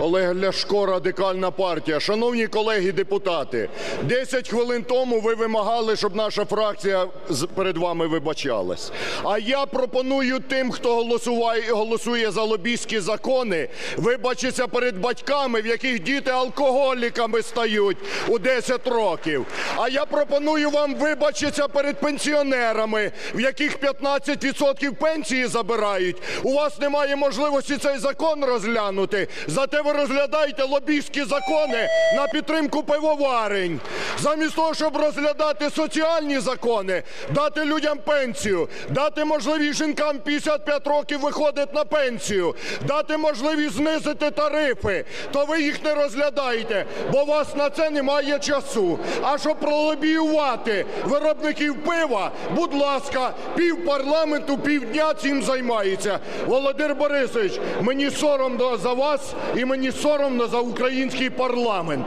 Олег Ляшко, Радикальна партія. Шановні колеги депутати, 10 хвилин тому ви вимагали, щоб наша фракція перед вами вибачалась. А я пропоную тим, хто голосуває, голосує за лобійські закони, вибачитися перед батьками, в яких діти алкоголіками стають у 10 років. А я пропоную вам вибачитися перед пенсіонерами, в яких 15% пенсії забирають. У вас немає можливості цей закон розглянути, зате ви розглядаєте лобістські закони на підтримку пивоварень. Замість того, щоб розглядати соціальні закони, дати людям пенсію, дати можливість жінкам 55 років виходити на пенсію, дати можливість знизити тарифи, то ви їх не розглядаєте, бо у вас на це немає часу. А щоб пролобіювати виробників пива, будь ласка, пів парламенту півдня цим займається. Володимир Борисович, мені соромно за вас і мені соромно за український парламент.